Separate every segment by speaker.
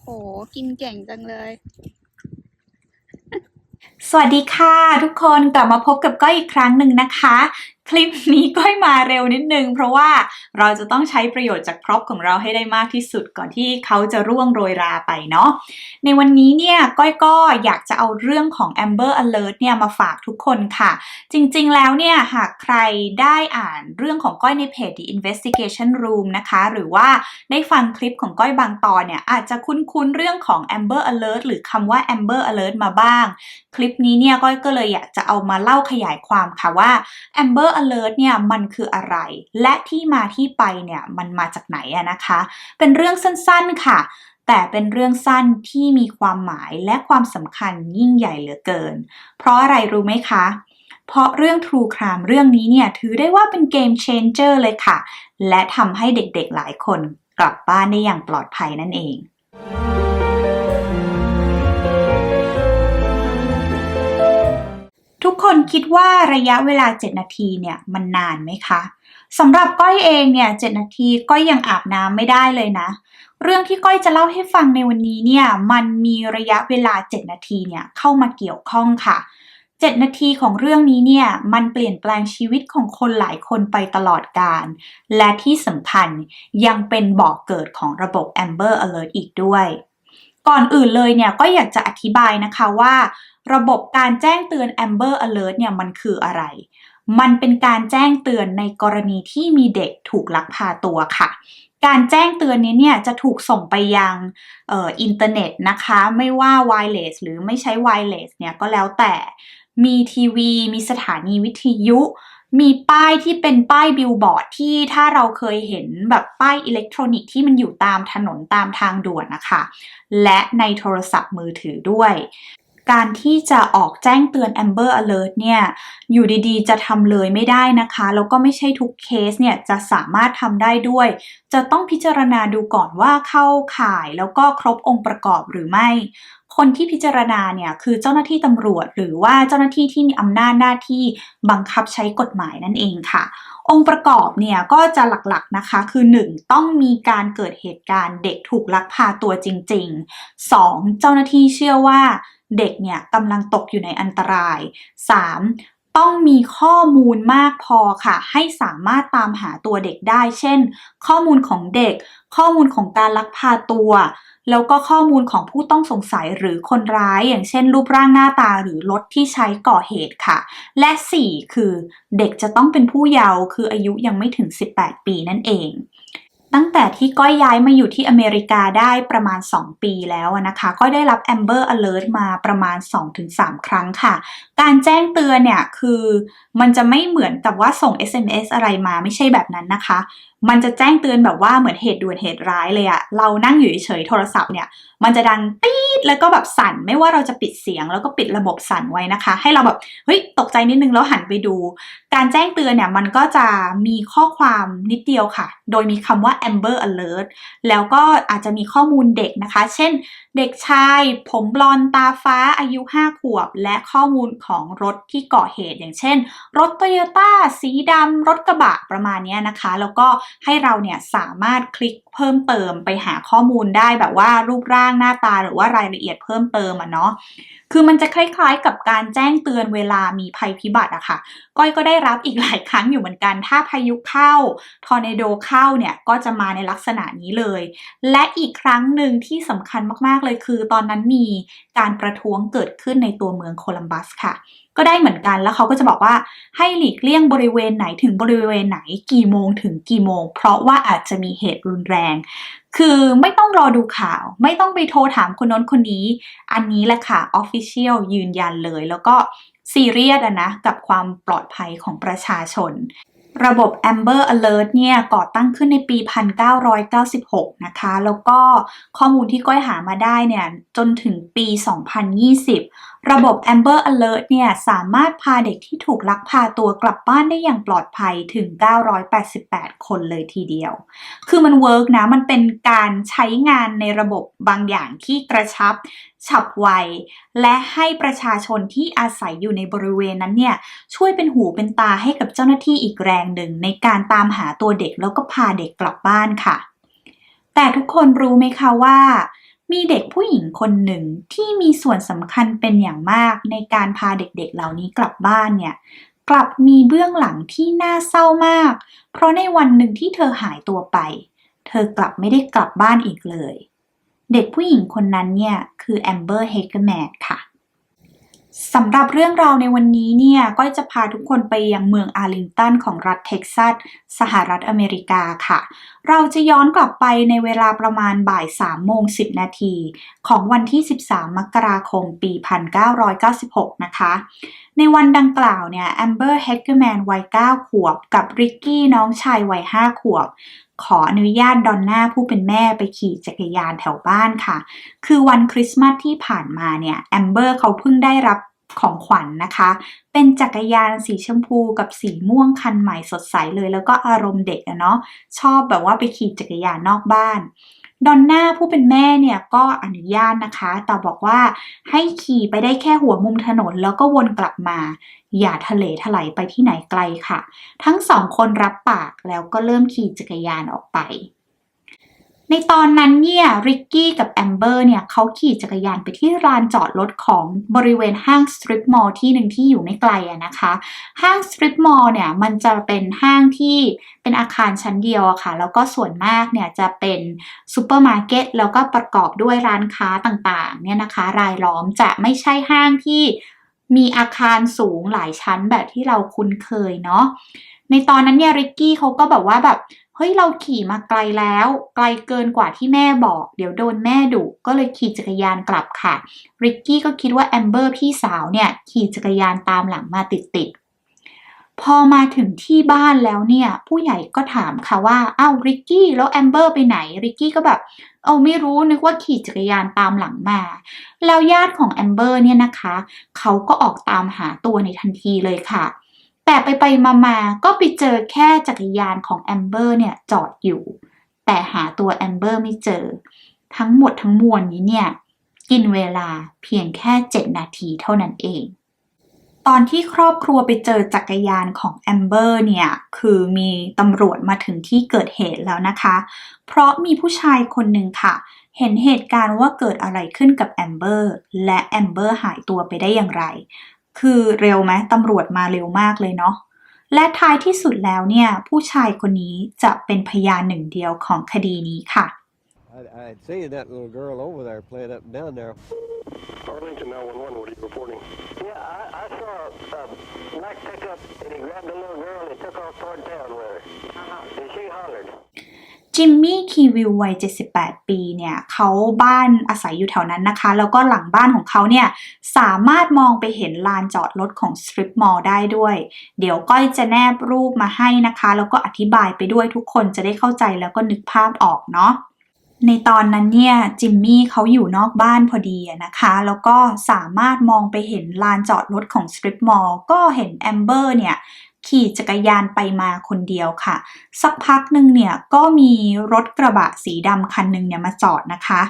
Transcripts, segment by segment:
Speaker 1: โห กินเก่งจังเลย
Speaker 2: สวัสดีค่ะทุกคนกลับมาพบกับก้อยอีกครั้งหนึ่งนะคะ คลิปนี้ก้อยมาเร็วนิดนึง เพราะว่าเราจะต้องใช้ประโยชน์จากพร็อพของเราให้ได้มากที่สุดก่อนที่เขาจะร่วงโรยราไปเนาะในวันนี้เนี่ยก้อยก็อยากจะเอาเรื่องของ Amber Alert เนี่ยมาฝากทุกคนค่ะ จริงๆแล้วเนี่ยหากใครได้อ่านเรื่องของก้อยในเพจ The Investigation Room นะคะ หรือว่าได้ฟังคลิปของก้อยบางตอนเนี่ยอาจจะคุ้นๆเรื่องของ Amber Alert หรือคำว่า Amber Alert มาบ้าง คลิปนี้เนี่ยก้อยก็เลยอยากจะเอามาเล่าขยายความค่ะว่า Amber Alert เนี่ยมันคืออะไร และที่มาที่ไปเนี่ยมันมาจากไหนอะนะคะ เป็นเรื่องสั้นๆค่ะ แต่เป็นเรื่องสั้นที่มีความหมายและความสำคัญยิ่งใหญ่เหลือเกิน เพราะอะไรรู้ไหมคะเพราะเรื่อง True Crime เรื่องนี้เนี่ยถือได้ว่าเป็นเกม changer เลยค่ะ และทำให้เด็กๆหลายคนกลับบ้านได้อย่างปลอดภัยนั่นเอง ทุกคนคิดว่าระยะเวลา 7 นาทีเนี่ยมันนานไหมคะสำหรับก้อยเองเนี่ย7นาทีก้อยยังอาบน้ำไม่ได้เลยนะ เรื่องที่ก้อยจะเล่าให้ฟังในวันนี้เนี่ยมันมีระยะเวลา 7 นาทีเนี่ยเข้ามาเกี่ยวข้องค่ะ 7 นาทีของเรื่องนี้เนี่ยมันเปลี่ยนแปลงชีวิตของคนหลายคนไปตลอดกาลและที่สำคัญยังเป็นบอกเกิดของระบบ Amber Alert อีกด้วย ก่อนอื่นเลยเนี่ยก็อยากจะอธิบายนะคะว่า ระบบการแจ้งเตือน Amber Alert เนี่ยมันคืออะไร มันเป็นการแจ้งเตือนในกรณีที่มีเด็กถูกลักพาตัวค่ะ การแจ้งเตือนนี้เนี่ยจะถูกส่งไปยังอออินเทอร์เน็ตนะคะ ไม่ว่า wireless หรือไม่ใช้ wireless เนี่ยก็แล้วแต่มีทีวี มีสถานีวิทยุ มีป้ายที่เป็นป้ายบิลบอร์ดที่ถ้าเราเคยเห็นแบบป้ายอิเล็กทรอนิกส์ที่มันอยู่ตามถนนตามทางด่วนนะคะ และในโทรศัพท์มือถือด้วย การที่จะออกแจ้งเตือน Amber Alert เนี่ยอยู่ดีๆ จะทำเลยไม่ได้นะคะ แล้วก็ไม่ใช่ทุกเคสเนี่ยจะสามารถทำได้ด้วย จะต้องพิจารณาดูก่อนว่าเข้าข่ายแล้วก็ครบองค์ประกอบหรือไม่ คนที่พิจารณาเนี่ยคือเจ้าหน้าที่ตำรวจ หรือว่าเจ้าหน้าที่ที่มีอำนาจหน้าที่บังคับใช้กฎหมายนั่นเองค่ะองค์ประกอบเนี่ยก็จะหลักๆนะคะคือ 1. ต้องมีการเกิดเหตุการณ์เด็กถูกลักพาตัวจริง ๆ 2. เจ้าหน้าที่เชื่อว่า เด็กเนี่ยกำลังตกอยู่ในอันตราย 3. ต้องมีข้อมูลมากพอค่ะ ให้สามารถตามหาตัวเด็กได้ เช่น ข้อมูลของเด็ก ข้อมูลของการลักพาตัว แล้วก็ข้อมูลของผู้ต้องสงสัยหรือคนร้าย อย่างเช่น รูปร่างหน้าตาหรือรถที่ใช้ก่อเหตุค่ะ และ 4 คือ เด็กจะต้องเป็นผู้เยาว์คืออายุยังไม่ถึง 18 ปีนั่นเอง ตั้งแต่ที่ก้อยย้ายมาอยู่ที่อเมริกาได้ประมาณ 2 ปีแล้วนะคะ ก้อยได้รับ Amber Alert มาประมาณ 2-3 ครั้งค่ะ การแจ้งเตือนเนี่ยคือมันจะไม่เหมือนกับว่าส่ง SMS อะไรมาไม่ใช่แบบนั้นนะคะ มันจะแจ้งเตือนแบบว่าเหมือนเหตุด่วนเหตุร้ายเลยอะเรานั่งอยู่เฉยโทรศัพท์เนี่ย มันจะดังปี๊ดแล้วก็แบบสั่น ไม่ว่าเราจะปิดเสียง แล้วก็ปิดระบบสั่นไว้นะคะ ให้เราแบบเฮ้ยตกใจนิดนึงแล้วหันไปดู การแจ้งเตือนเนี่ยมันก็จะมีข้อความนิดเดียวค่ะ โดยมีคำว่า Amber Alert แล้วก็อาจจะมีข้อมูลเด็กนะคะ เช่น เด็กชายผมบลอนตาฟ้าอายุ 5 ขวบ และข้อมูลของรถที่ก่อเหตุอย่างเช่น รถโตโยต้าสีดำรถกระบะประมาณนี้นะคะ แล้วก็ให้เราเนี่ยสามารถคลิกเพิ่มเติมไปหาข้อมูลได้แบบว่ารูปร่างหน้าตาหรือว่ารายละเอียดเพิ่มเติมอะเนาะคือมันจะคล้ายๆกับการแจ้งเตือนเวลามีภัยพิบัติอะค่ะ ก้อยก็ได้รับอีกหลายครั้งอยู่เหมือนกัน ถ้าพายุเข้า ทอร์เนโดเข้าเนี่ยก็จะมาในลักษณะนี้เลย และอีกครั้งหนึ่งที่สำคัญมากๆเลยคือ ตอนนั้นมีการประท้วงเกิดขึ้นในตัวเมืองโคลัมบัสค่ะก็ได้เหมือนกันแล้วเขาก็จะบอกว่าให้หลีกเลี่ยงบริเวณไหนถึงบริเวณไหนกี่โมงถึงกี่โมง เพราะว่าอาจจะมีเหตุรุนแรง คือไม่ต้องรอดูข่าว ไม่ต้องไปโทรถามคนน้นคนนี้ อันนี้แหละค่ะ Official ยืนยันเลย แล้วก็ซีเรียสอะนะกับความปลอดภัยของประชาชนระบบ Amber Alert เนี่ยก่อตั้งขึ้นในปี 1996 นะคะ แล้วก็ข้อมูลที่ก้อยหามาได้เนี่ยจนถึงปี 2020ระบบ Amber Alert เนี่ยสามารถพาเด็กที่ถูกลักพาตัวกลับบ้านได้อย่างปลอดภัยถึง 988 คนเลยทีเดียว คือมันเวิร์กนะ มันเป็นการใช้งานในระบบบางอย่างที่กระชับฉับไว และให้ประชาชนที่อาศัยอยู่ในบริเวณนั้นเนี่ยช่วยเป็นหูเป็นตาให้กับเจ้าหน้าที่อีกแรงหนึ่งในการตามหาตัวเด็กแล้วก็พาเด็กกลับบ้านค่ะ แต่ทุกคนรู้ไหมคะว่า มีเด็กผู้หญิงคนหนึ่งที่มีส่วนสำคัญเป็นอย่างมากในการพาเด็กๆเหล่านี้กลับบ้านเนี่ย กลับมีเบื้องหลังที่น่าเศร้ามาก เพราะในวันหนึ่งที่เธอหายตัวไป เธอกลับไม่ได้กลับบ้านอีกเลย เด็กผู้หญิงคนนั้นเนี่ย คือแอมเบอร์เฮกเกอร์แมนค่ะ สำหรับเรื่องราวในวันนี้เนี่ยก็จะพาทุกคนไปยังเมืองอาร์ลิงตันของรัฐเท็กซัส สหรัฐอเมริกาค่ะ เราจะย้อนกลับไปในเวลาประมาณบ่าย3โมง10 นาที ของวันที่ 13 มกราคม ปี 1996 นะคะ ในวันดังกล่าวเนี่ยแอมเบอร์เฮกเกอร์แมนวัย 9 ขวบ กับริกกี้น้องชายวัย 5 ขวบขออนุญาตดอนน่าผู้เป็นแม่ไปขี่จักรยานแถวบ้านค่ะ คือวันคริสต์มาสที่ผ่านมาเนี่ยแอมเบอร์เขาเพิ่งได้รับ ของขวัญนนะคะ เป็นจักรยานสีชมพูกับสีม่วงคันใหม่สดใสเลย แล้วก็อารมณ์เด็กอะเนาะชอบแบบว่าไปขี่จักรยานนอกบ้านดอนน่าผู้เป็นแม่เนี่ยก็อนุญาตนะคะ แต่บอกว่าให้ขี่ไปได้แค่หัวมุมถนนแล้วก็วนกลับมา อย่าทะเลถลายไปที่ไหนไกลค่ะ ทั้งสองคนรับปากแล้วก็เริ่มขี่จักรยานออกไป ในตอนนั้นเนี่ยริกกี้กับแอมเบอร์เนี่ยเขาขี่จักรยานไปที่ลานจอดรถของบริเวณห้างสตรีทมอลล์ที่หนึ่งที่อยู่ไม่ไกลอะนะคะ ห้างสตรีทมอลล์เนี่ยมันจะเป็นห้างที่เป็นอาคารชั้นเดียวอะค่ะ แล้วก็ส่วนมากเนี่ยจะเป็นซูเปอร์มาร์เก็ตแล้วก็ประกอบด้วยร้านค้าต่างๆเนี่ยนะคะ รายล้อมจะไม่ใช่ห้างที่มีอาคารสูงหลายชั้นแบบที่เราคุ้นเคยเนาะในตอนนั้นเนี่ยริกกี้เขาก็แบบว่าแบบ ฮ้ยเราขี่มาไกลแล้ว ไกลเกินกว่าที่แม่บอก เดี๋ยวโดนแม่ดุก็เลยขี่จักรยานกลับค่ะ ริกกี้ก็คิดว่าแอมเบอร์พี่สาวเนี่ยขี่จักรยานตามหลังมาติดๆพอมาถึงที่บ้านแล้วเนี่ย ผู้ใหญ่ก็ถามค่ะว่าอ้าวริกกี้แล้วแอมเบอร์ไปไหนริกกี้ก็แบบ เอาไม่รู้นึกว่าขี่จักรยานตามหลังมา แล้วญาติของแอมเบอร์เนี่ยนะคะ เขาก็ออกตามหาตัวในทันทีเลยค่ะ แต่ไปไปมามาๆก็ไปเจอแค่จักรยานของแอมเบอร์เนี่ยจอดอยู่ แต่หาตัวแอมเบอร์ไม่เจอ ทั้งหมดทั้งมวลนี้เนี่ย กินเวลาเพียงแค่ 7 นาทีเท่านั้นเอง ตอนที่ครอบครัวไปเจอจักรยานของแอมเบอร์เนี่ย คือมีตำรวจมาถึงที่เกิดเหตุแล้วนะคะ เพราะมีผู้ชายคนหนึ่งค่ะ เห็นเหตุการณ์ว่าเกิดอะไรขึ้นกับแอมเบอร์และแอมเบอร์หายตัวไปได้อย่างไร คือเร็วไหมตำรวจมาเร็วมากเลยเนาะและท้ายที่สุดแล้วเนี่ย ผู้ชายคนนี้จะเป็นพยานหนึ่งเดียวของคดีนี้ค่ะ
Speaker 3: I, I'd seen that little girl over there playing up and down there.
Speaker 4: Arlington 911, what are you reporting? Yeah, I, I saw a, a black pickup and he grabbed a little girl and he took off toward town with her. And she hollered.
Speaker 2: จิมมี่คีวิลวัย 78 ปีเนี่ยเขาบ้านอาศัยอยู่แถวนั้นนะคะ แล้วก็หลังบ้านของเขาเนี่ยสามารถมองไปเห็นลานจอดรถของสตริปมอลได้ด้วย เดี๋ยวก้อยจะแนบรูปมาให้นะคะ แล้วก็อธิบายไปด้วยทุกคนจะได้เข้าใจแล้วก็นึกภาพออกเนาะในตอนนั้นเนี่ยจิมมี่เขาอยู่นอกบ้านพอดีนะคะ แล้วก็สามารถมองไปเห็นลานจอดรถของสตริปมอลล์ก็เห็นแอมเบอร์เนี่ย ขี่จักรยานไปมาคนเดียวค่ะ สักพักหนึ่งเนี่ยก็มีรถกระบะสีดำคันหนึ่งเนี่ยมาจอดนะคะ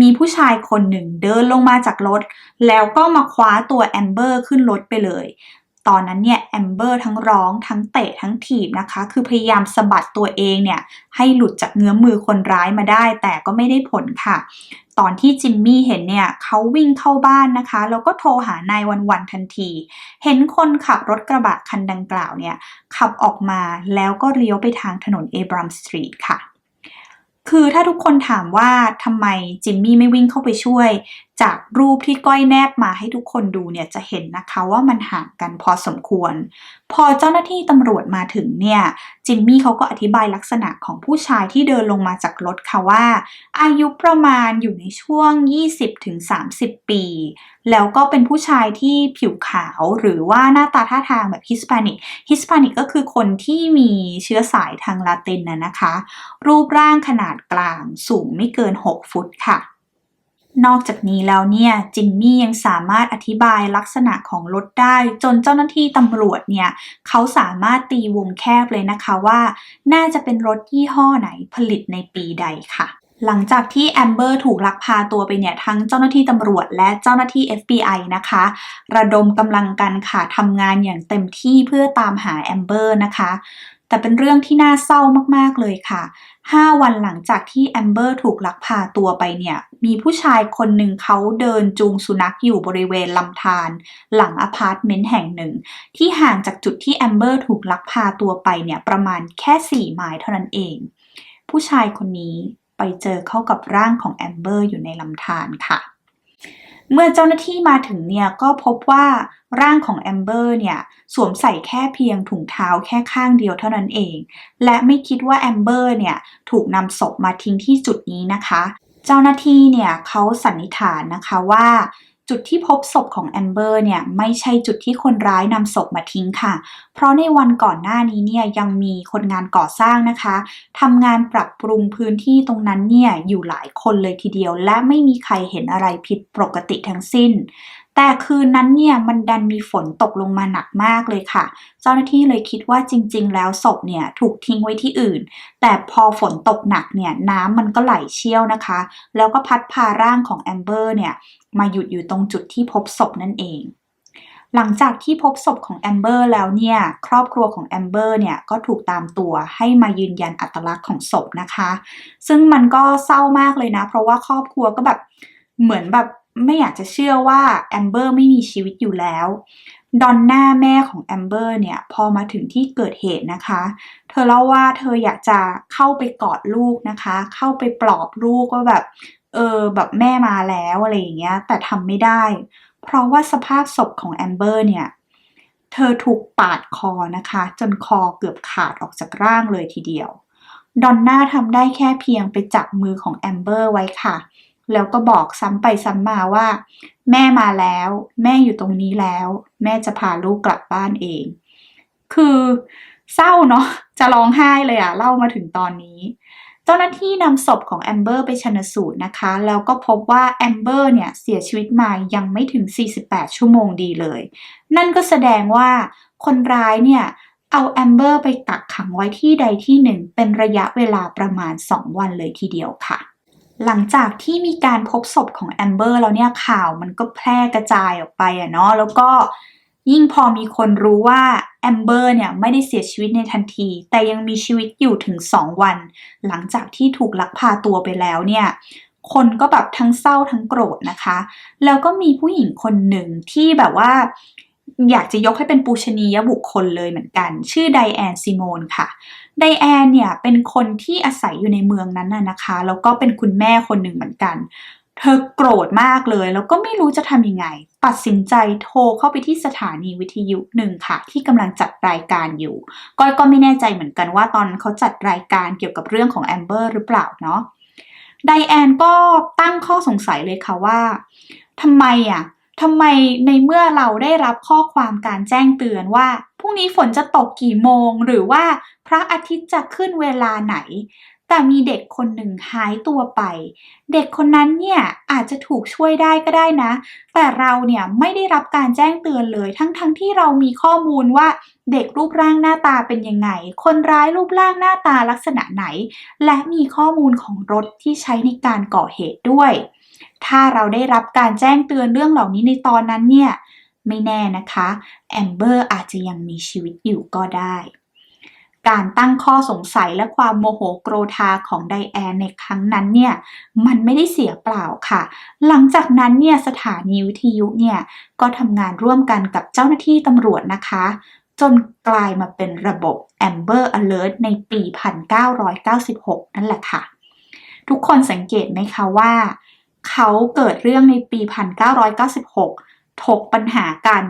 Speaker 2: มีผู้ชายคนหนึ่งเดินลงมาจากรถ แล้วก็มาคว้าตัวแอมเบอร์ขึ้นรถไปเลย ตอนนั้นเนี่ยแอมเบอร์ทั้งร้องทั้งเตะทั้งถีบนะคะ คือพยายามสะบัดตัวเองเนี่ยให้หลุดจากเงื้อมมือคนร้ายมาได้ แต่ก็ไม่ได้ผลค่ะ ตอนที่จิมมี่เห็นเนี่ยเขาวิ่งเข้าบ้านนะคะ แล้วก็โทรหานายวันวันทันที เห็นคนขับรถกระบะคันดังกล่าวเนี่ยขับออกมาแล้วก็เลี้ยวไปทางถนนเอบรัมสตรีทค่ะคือถ้าทุกคนถามว่าทำไมจิมมี่ไม่วิ่งเข้าไปช่วย จากรูปที่ก้อยแนบมาให้ทุกคนดูเนี่ยจะเห็นนะคะว่ามันห่างกันพอสมควร พอเจ้าหน้าที่ตำรวจมาถึงเนี่ยจิมมี่เขาก็อธิบายลักษณะของผู้ชายที่เดินลงมาจากรถค่ะว่า อายุประมาณอยู่ในช่วง 20-30 ปี แล้วก็เป็นผู้ชายที่ผิวขาวหรือว่าหน้าตาท่าทางแบบฮิสปานิกฮิสปานิกก็คือคนที่มีเชื้อสายทางลาตินนะนะคะ รูปร่างขนาดกลางสูงไม่เกิน 6 ฟุตค่ะ นอกจากนี้แล้วเนี่ยจิมมี่ยังสามารถอธิบายลักษณะของรถได้จนเจ้าหน้าที่ตำรวจเนี่ยเขาสามารถตีวงแคบเลยนะคะว่า น่าจะเป็นรถยี่ห้อไหนผลิตในปีใดค่ะ หลังจากที่แอมเบอร์ถูกลักพาตัวไปเนี่ยทั้งเจ้าหน้าที่ตำรวจและเจ้าหน้าที่ FBI นะคะ ระดมกำลังกันค่ะทำงานอย่างเต็มที่เพื่อตามหาแอมเบอร์นะคะ แต่เป็นเรื่องที่น่าเศร้ามากๆเลยค่ะ 5 วันหลังจากที่แอมเบอร์ถูกลักพาตัวไปเนี่ย มีผู้ชายคนหนึ่งเขาเดินจูงสุนัขอยู่บริเวณลำธารหลังอพาร์ตเมนต์แห่งหนึ่ง ที่ห่างจากจุดที่แอมเบอร์ถูกลักพาตัวไปเนี่ยประมาณแค่ 4 ไมล์เท่านั้นเอง ผู้ชายคนนี้ไปเจอเข้ากับร่างของแอมเบอร์อยู่ในลำธารค่ะ เมื่อเจ้าหน้าที่มาถึงเนี่ยก็พบว่าร่างของแอมเบอร์เนี่ยสวมใส่แค่เพียงถุงเท้าแค่ข้างเดียวเท่านั้นเอง และไม่คิดว่าแอมเบอร์เนี่ยถูกนำศพมาทิ้งที่จุดนี้นะคะ เจ้าหน้าที่เนี่ยเขาสันนิษฐานนะคะว่า จุดที่พบศพของแอมเบอร์เนี่ยไม่ใช่จุดที่คนร้ายนำศพมาทิ้งค่ะ เพราะในวันก่อนหน้านี้เนี่ยยังมีคนงานก่อสร้างนะคะทำงานปรับปรุงพื้นที่ตรงนั้นเนี่ยอยู่หลายคนเลยทีเดียว และไม่มีใครเห็นอะไรผิดปกติทั้งสิ้น แต่คืนนั้นเนี่ยมันดันมีฝนตกลงมาหนักมากเลยค่ะ เจ้าหน้าที่เลยคิดว่าจริง ๆ แล้วศพเนี่ยถูกทิ้งไว้ที่อื่น แต่พอฝนตกหนักเนี่ยน้ำมันก็ไหลเชี่ยวนะคะ แล้วก็พัดพาร่างของแอมเบอร์เนี่ยมาหยุดอยู่ตรงจุดที่พบศพนั่นเองหลังจากที่พบศพของแอมเบอร์แล้วเนี่ย ครอบครัวของแอมเบอร์เนี่ยก็ถูกตามตัวให้มายืนยันอัตลักษณ์ของศพนะคะ ซึ่งมันก็เศร้ามากเลยนะ เพราะว่าครอบครัวก็แบบเหมือนแบบ ไม่อยากจะเชื่อว่าแอมเบอร์ไม่มีชีวิตอยู่แล้วดอนน่าแม่ของแอมเบอร์เนี่ยพอมาถึงที่เกิดเหตุนะคะ เธอเล่าว่าเธออยากจะเข้าไปกอดลูกนะคะ เข้าไปปลอบลูกว่าแบบ เออแบบแม่มาแล้วอะไรอย่างเงี้ย แต่ทำไม่ได้ เพราะว่าสภาพศพของแอมเบอร์เนี่ย เธอถูกปาดคอนะคะ จนคอเกือบขาดออกจากร่างเลยทีเดียวดอนน่าทำได้แค่เพียงไปจับมือของแอมเบอร์ไว้ค่ะ แล้วก็บอกซ้ำไปซ้ำมาว่า แม่มาแล้ว แม่อยู่ตรงนี้แล้ว แม่จะพาลูกกลับบ้านเอง คือเศร้าเนาะจะร้องไห้เลยอะเล่ามาถึงตอนนี้ เจ้าหน้าที่นำศพของแอมเบอร์ไปชนสูตรนะคะ แล้วก็พบว่าแอมเบอร์เนี่ยเสียชีวิตมายังไม่ถึง 48 ชั่วโมงดีเลย นั่นก็แสดงว่าคนร้ายเนี่ยเอาแอมเบอร์ไปกักขังไว้ที่ใดที่หนึ่งเป็นระยะเวลาประมาณ 2 วันเลยทีเดียวค่ะ หลังจากที่มีการพบศพของแอมเบอร์แล้วเนี่ยข่าวมันก็แพร่กระจายออกไปอะเนาะแล้วก็ยิ่งพอมีคนรู้ว่าแอมเบอร์เนี่ยไม่ได้เสียชีวิตในทันที แต่ยังมีชีวิตอยู่ถึง 2 วัน หลังจากที่ถูกลักพาตัวไปแล้วเนี่ยคนก็แบบทั้งเศร้าทั้งโกรธนะคะ แล้วก็มีผู้หญิงคนหนึ่งที่แบบว่า อยากจะยกให้เป็นปูชนียบุคคลเลยเหมือนกัน ชื่อไดแอนซิโมนค่ะ ไดแอนเนี่ยเป็นคนที่อาศัยอยู่ในเมืองนั้นน่ะนะคะ แล้วก็เป็นคุณแม่คนหนึ่งเหมือนกัน เธอโกรธมากเลย แล้วก็ไม่รู้จะทำยังไง ตัดสินใจโทรเข้าไปที่สถานีวิทยุหนึ่งค่ะ ที่กำลังจัดรายการอยู่ ก้อยก็ไม่แน่ใจเหมือนกันว่าตอนเขาจัดรายการเกี่ยวกับเรื่องของแอมเบอร์หรือเปล่าเนาะไดแอนก็ตั้งข้อสงสัยเลยค่ะว่าทำไมอะทำไมในเมื่อเราได้รับข้อความการแจ้งเตือนว่า นี้ฝนจะตกกี่โมง หรือว่าพระอาทิตย์จะขึ้นเวลาไหน แต่มีเด็กคนหนึ่งหายตัวไป เด็กคนนั้นเนี่ยอาจจะถูกช่วยได้ก็ได้นะ แต่เราเนี่ยไม่ได้รับการแจ้งเตือนเลย ทั้งๆทที่เรามีข้อมูลว่าเด็กรูปร่างหน้าตาเป็นยังไง คนร้ายรูปร่างหน้าตาลักษณะไหน และมีข้อมูลของรถที่ใช้ในการก่อเหตุด้วย ถ้าเราได้รับการแจ้งเตือนเรื่องเหล่านี้ในตอนนั้นเนี่ย ไม่แน่นะคะแอมเบอร์อาจจะยังมีชีวิตอยู่ก็ได้ การตั้งข้อสงสัยและความโมโหโกรธาของไดแอนในครั้งนั้นเนี่ยมันไม่ได้เสียเปล่าค่ะ หลังจากนั้นเนี่ยสถานีวิทยุเนี่ยก็ทำงานร่วมกันกับเจ้าหน้าที่ตำรวจนะคะ จนกลายมาเป็นระบบ Amber Alert ในปี 1996 นั่นแหละค่ะ ทุกคนสังเกตไหมคะว่า เขาเกิดเรื่องในปี 1996 ถกปัญหากัน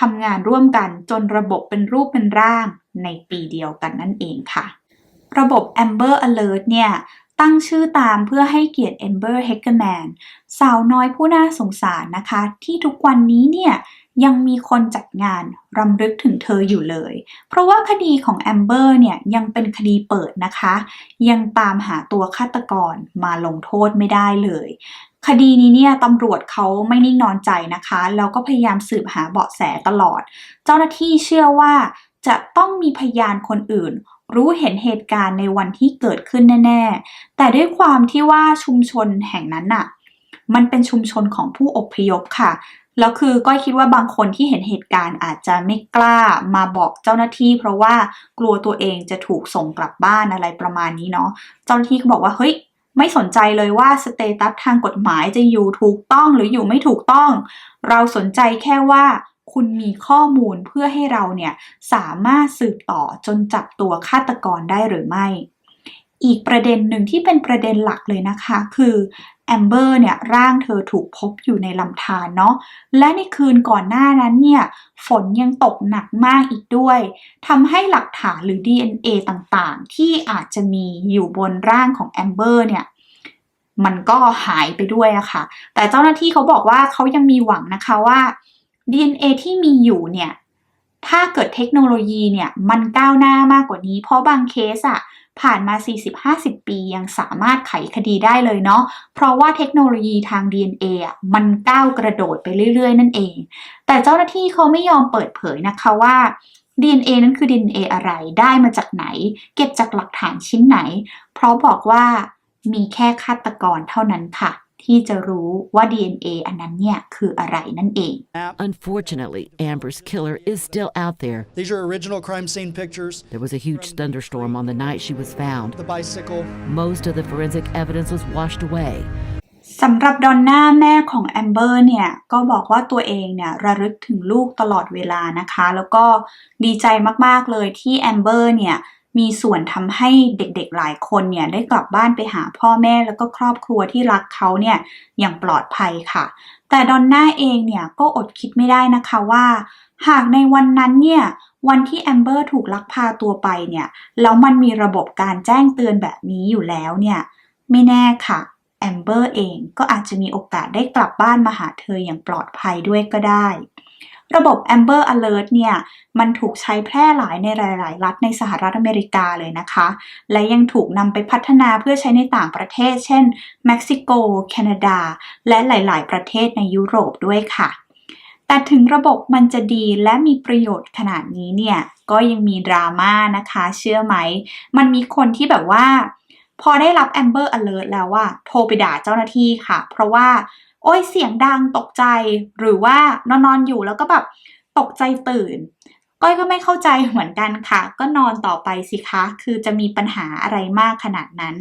Speaker 2: ทำงานร่วมกันจนระบบเป็นรูปเป็นร่างในปีเดียวกันนั่นเองค่ะ ระบบ Amber Alert เนี่ย ตั้งชื่อตามเพื่อให้เกียรติ Amber h e c k e r m a n สาวน้อยผู้น่าสงสารนะคะ ที่ทุกวันนี้เนี่ยยังมีคนจัดงานรำลึกถึงเธออยู่เลย เพราะว่าคดีของแอมเบอร์เนี่ยยังเป็นคดีเปิดนะคะ ยังตามหาตัวฆาตกรมาลงโทษไม่ได้เลย คดีนี้เนี่ยตำรวจเขาไม่นิ่งนอนใจนะคะ แล้วก็พยายามสืบหาเบาะแสตลอด เจ้าหน้าที่เชื่อว่าจะต้องมีพยานคนอื่น รู้เห็นเหตุการณ์ในวันที่เกิดขึ้นแน่ ๆ แต่ด้วยความที่ว่าชุมชนแห่งนั้นน่ะ มันเป็นชุมชนของผู้อพยพค่ะแล้วคือก้อยคิดว่าบางคนที่เห็นเหตุการณ์อาจจะไม่กล้ามาบอกเจ้าหน้าที่ เพราะว่ากลัวตัวเองจะถูกส่งกลับบ้านอะไรประมาณนี้เนาะเจ้าหน้าที่ก็บอกว่าเฮ้ย ไม่สนใจเลยว่าสเตตัสทางกฎหมายจะอยู่ถูกต้องหรืออยู่ไม่ถูกต้อง เราสนใจแค่ว่าคุณมีข้อมูลเพื่อให้เราเนี่ยสามารถสืบต่อจนจับตัวฆาตกรได้หรือไม่ อีกประเด็นหนึ่งที่เป็นประเด็นหลักเลยนะคะ คือ แอมเบอร์เนี่ยร่างเธอถูกพบอยู่ในลำธารเนาะและในคืนก่อนหน้านั้นเนี่ยฝนยังตกหนักมากอีกด้วยทำให้หลักฐานหรือ DNA ต่างๆ ที่อาจจะมีอยู่บนร่างของแอมเบอร์เนี่ยมันก็หายไปด้วยอะค่ะ แต่เจ้าหน้าที่เขาบอกว่าเขายังมีหวังนะคะว่า DNA ที่มีอยู่เนี่ยถ้าเกิดเทคโนโลยีเนี่ยมันก้าวหน้ามากกว่านี้ เพราะบางเคสอะ ผ่านมา 40-50 ปียังสามารถไขคดีได้เลยเนาะ เพราะว่าเทคโนโลยีทาง DNA อะมันก้าวกระโดดไปเรื่อย ๆ นั่นเอง แต่เจ้าหน้าที่เขาไม่ยอมเปิดเผยนะคะว่า DNA นั้นคือ DNA อะไร ได้มาจากไหน เก็บจากหลักฐานชิ้นไหน เพราะบอกว่ามีแค่ฆาตกรเท่านั้นค่ะ ที่จะรู้ว่า DNA อันนั้นเนี่ยคืออะไรนั่นเอง
Speaker 5: Unfortunately, Amber's killer is still out there.
Speaker 6: These are original crime scene pictures.
Speaker 5: There was a huge thunderstorm on the night she was found.
Speaker 6: The bicycle.
Speaker 5: Most of the forensic evidence was washed away.
Speaker 2: สำหรับดอนน่าแม่ของแอมเบอร์เนี่ยก็บอกว่าตัวเองเนี่ยระลึกถึงลูกตลอดเวลานะคะ แล้วก็ดีใจมากๆเลยที่แอมเบอร์เนี่ย มีส่วนทำให้เด็กๆหลายคนเนี่ยได้กลับบ้านไปหาพ่อแม่แล้วก็ครอบครัวที่รักเขาเนี่ยอย่างปลอดภัยค่ะ แต่ดอนน่าเองเนี่ยก็อดคิดไม่ได้นะคะว่า หากในวันนั้นเนี่ยวันที่แอมเบอร์ถูกลักพาตัวไปเนี่ยแล้วมันมีระบบการแจ้งเตือนแบบนี้อยู่แล้วเนี่ยไม่แน่ค่ะแอมเบอร์เองก็อาจจะมีโอกาสได้กลับบ้านมาหาเธออย่างปลอดภัยด้วยก็ได้ ระบบ Amber Alert เนี่ยมันถูกใช้แพร่หลายในหลาย ๆ รัฐในสหรัฐอเมริกาเลยนะคะ และยังถูกนำไปพัฒนาเพื่อใช้ในต่างประเทศ เช่นเม็กซิโก แคนาดา และหลาย ๆ ประเทศในยุโรปด้วยค่ะ แต่ถึงระบบมันจะดีและมีประโยชน์ขนาดนี้เนี่ยก็ยังมีดราม่านะคะ เชื่อไหม มันมีคนที่แบบว่าพอได้รับ Amber Alert แล้วว่าโทรไปด่าเจ้าหน้าที่ค่ะ เพราะว่า โอ้ยเสียงดังตกใจ หรือว่านอนนอนๆอยู่แล้วก็แบบตกใจตื่น ก้อยก็ไม่เข้าใจเหมือนกันค่ะ ก็นอนต่อไปสิคะ คือจะมีปัญหาอะไรมากขนาดนั้น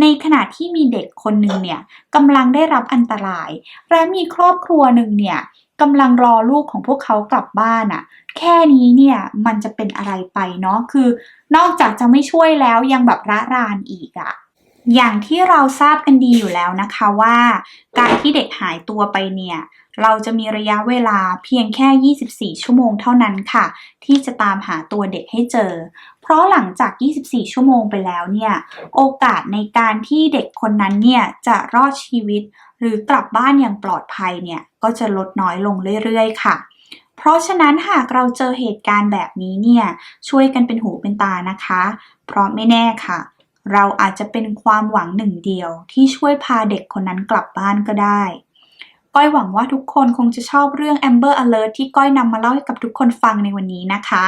Speaker 2: ในขณะที่มีเด็กคนหนึ่งเนี่ยกำลังได้รับอันตราย และมีครอบครัวหนึ่งเนี่ยกำลังรอลูกของพวกเขากลับบ้านอะแค่นี้เนี่ยมันจะเป็นอะไรไปเนาะคือนอกจากจะไม่ช่วยแล้วยังแบบระรานอีกอะ อย่างที่เราทราบกันดีอยู่แล้วนะคะว่า การที่เด็กหายตัวไปเนี่ย เราจะมีระยะเวลาเพียงแค่ 24 ชั่วโมงเท่านั้นค่ะ ที่จะตามหาตัวเด็กให้เจอ เพราะหลังจาก 24 ชั่วโมงไปแล้วเนี่ย โอกาสในการที่เด็กคนนั้นเนี่ยจะรอดชีวิต หรือกลับบ้านอย่างปลอดภัยเนี่ยก็จะลดน้อยลงเรื่อยๆ ค่ะเพราะฉะนั้นหากเราเจอเหตุการณ์แบบนี้เนี่ยช่วยกันเป็นหูเป็นตานะคะ เพราะไม่แน่ค่ะ เราอาจจะเป็นความหวังหนึ่งเดียวที่ช่วยพาเด็กคนนั้นกลับบ้านก็ได้ ก้อยหวังว่าทุกคนคงจะชอบเรื่อง Amber Alert ที่ก้อยนำมาเล่าให้กับทุกคนฟังในวันนี้นะคะ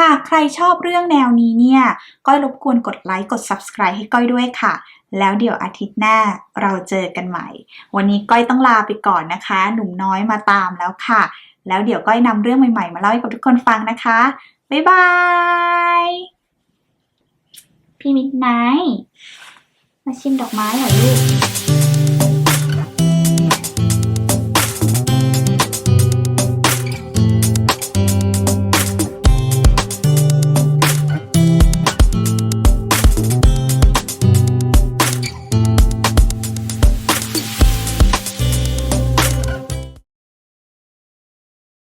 Speaker 2: หากใครชอบเรื่องแนวนี้เนี่ย ก้อยรบกวนกดไลค์กด Subscribe ให้ก้อยด้วยค่ะ แล้วเดี๋ยวอาทิตย์หน้าเราเจอกันใหม่ วันนี้ก้อยต้องลาไปก่อนนะคะ หนุ่มน้อยมาตามแล้วค่ะ แล้วเดี๋ยวก้อยนำเรื่องใหม่ๆ มาเล่าให้กับทุกคนฟังนะคะบ๊ายบาย พี่มิดไนท์มาชิมดอกไม้เหรอลูก